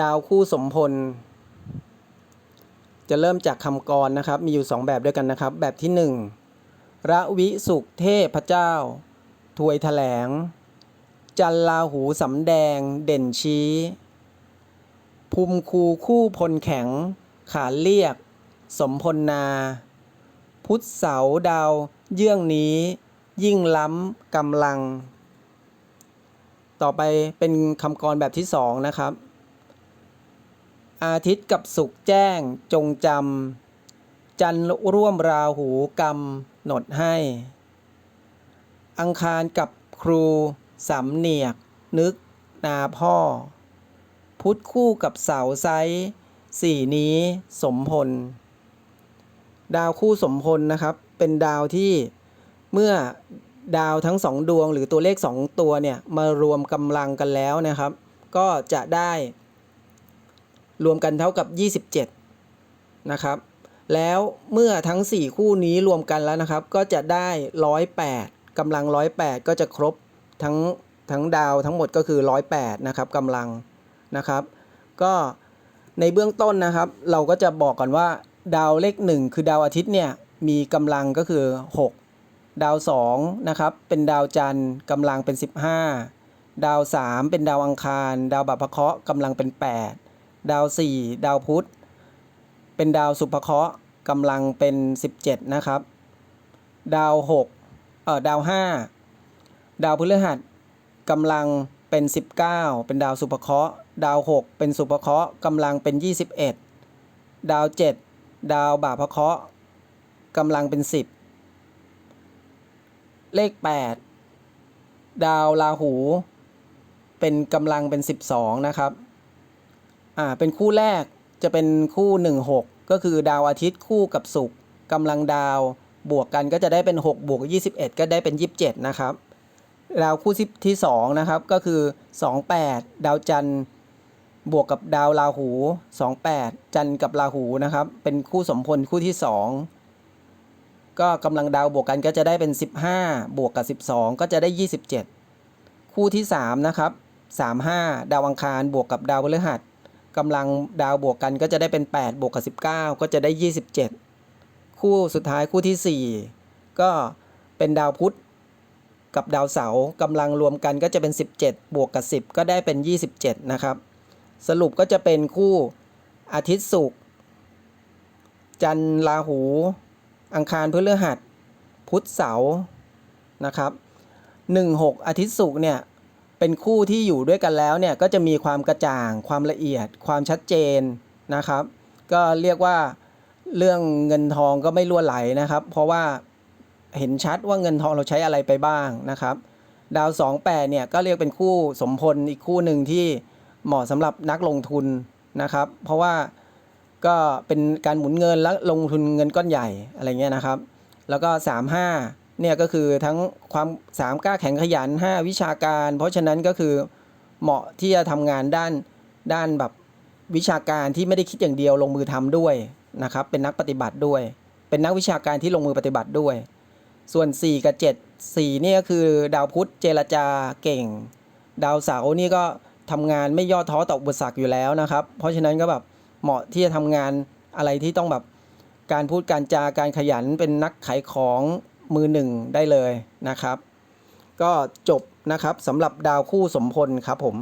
ดาวคู่สมพล จะเริ่มจากคำกรนะครับ มีอยู่ 2 แบบด้วยกันนะครับ แบบที่ 1 ระวิสุขเทพเจ้า ถวยแถลง จันลาหูสำแดง เด่นชี้ภูมิคูคู่พลแข็ง ขานเรียก สมพลนา พุทธเสาดาว เยื่องนี้ ยิ่งล้ำกำลัง ต่อไปเป็นคำกรแบบที่สองนะครับ อาทิตย์กับสุขแจ้งจงจำ จันร่วมราหูกรรมหนดให้ อังคารกับครูสำเนียก นึก นาพ่อ พุธคู่กับเสาไซสี่นี้สมพล ดาวคู่สมพลนะครับ เป็นดาวที่เมื่อดาวทั้งสองดวงหรือตัวเลขสองตัวเนี่ย มารวมกำลังกันแล้วนะครับ ก็จะได้ รวมกันเท่ากับ 27 นะครับ แล้วเมื่อทั้ง 4 คู่นี้รวมกันแล้วนะครับ ก็จะได้ 108กำลัง 108 ก็จะครบทั้งทั้งดาวทั้งหมดก็คือ 108 นะครับกำลังนะครับ ก็ในเบื้องต้นนะครับ เราก็จะบอกก่อนว่าดาวเลข 1 คือดาวอาทิตย์เนี่ยมีกำลังก็คือ 6 ดาว2นะครับเป็นดาวจันทร์กำลังเป็น 15 ดาว 3 เป็นดาวอังคาร ดาวบัพพเคราะห์กำลังเป็น 8 ดาว 4 ดาวพุธ เป็นดาวสุภเคราะห์กำลังเป็น 17 นะครับ ดาว6เอ่อดาว 5 ดาวพฤหัสกำลังเป็น 19 เป็นดาวสุภเคราะห์ดาว 6 เป็นสุภเคราะห์กำลังเป็น 21 ดาว 7 ดาวบาพเคราะห์กำลังเป็น 10 เลข 8 ดาวราหู เป็นกำลังเป็น 12 นะครับ อ่าเป็นคู่แรกจะเป็นคู่ 1 6 ก็คือดาวอาทิตย์คู่กับศุกร์กำลังดาวบวกกันก็จะได้เป็น 6 บวก 21 ก็ได้เป็น 27 นะครับ ดาวคู่ที่2นะครับก็คือ 28 ดาวจันทร์บวกกับดาวราหู 28 จันทร์กับราหูนะครับ เป็นคู่สมพลคู่ที่ 2 ก็กำลังดาวบวกกันก็จะได้เป็น 15 บวกกับ 12 ก็จะได้ 27 คู่ที่3นะครับ35 ดาวอังคารบวกกับดาวพฤหัส กำลังดาวบวกกันก็จะได้เป็น 8 บวกกับ 19 ก็จะได้ 27 คู่สุดท้ายคู่ที่ 4 ก็เป็นดาวพุธกับดาวเสาร์กำลังรวมกันก็จะเป็น 17 บวกกับ 10 ก็ได้เป็น 27 นะครับ สรุปก็จะเป็นคู่อาทิตย์ศุกร์จันทร์ราหู อังคารพฤหัส พุธเสาร์นะครับ 16 อาทิตย์ศุกร์เนี่ย เป็นคู่ที่อยู่ด้วยกันแล้วเนี่ยก็จะมีความกระจ่าง ความละเอียด ความชัดเจนนะครับ ก็เรียกว่าเรื่องเงินทองก็ไม่ล่วไหลนะครับ เพราะว่าเห็นชัดว่าเงินทองเราใช้อะไรไปบ้างนะครับ ดาว 28เนี่ยก็เรียกเป็นคู่สมพลอีกคู่หนึ่งที่เหมาะสำหรับนักลงทุนนะครับ เพราะว่าก็เป็นการหมุนเงินและลงทุนเงินก้อนใหญ่อะไรเงี้ยนะครับ แล้วก็ 35 เนี่ยก็คือทั้งความ3กล้าแข็งขยัน 5 วิชาการ เพราะฉะนั้นก็คือเหมาะที่จะทำงานด้านด้านแบบวิชาการที่ไม่ได้คิดอย่างเดียวลงมือทำด้วยนะครับ เป็นนักปฏิบัติด้วย เป็นนักวิชาการที่ลงมือปฏิบัติด้วย ส่วน 4 กับ 7 4นี่ก็คือดาวพุธเจรจาเก่ง ดาวเสาร์นี่ก็ทำงานไม่ย่อท้อต่ออุปสรรคอยู่แล้วนะครับ เพราะฉะนั้นก็แบบเหมาะที่จะทำงานอะไรที่ต้องแบบการพูดการจาการขยันเป็นนักขายของ มือหนึ่งได้เลยนะครับ ก็จบนะครับสำหรับดาวคู่สมพลครับผม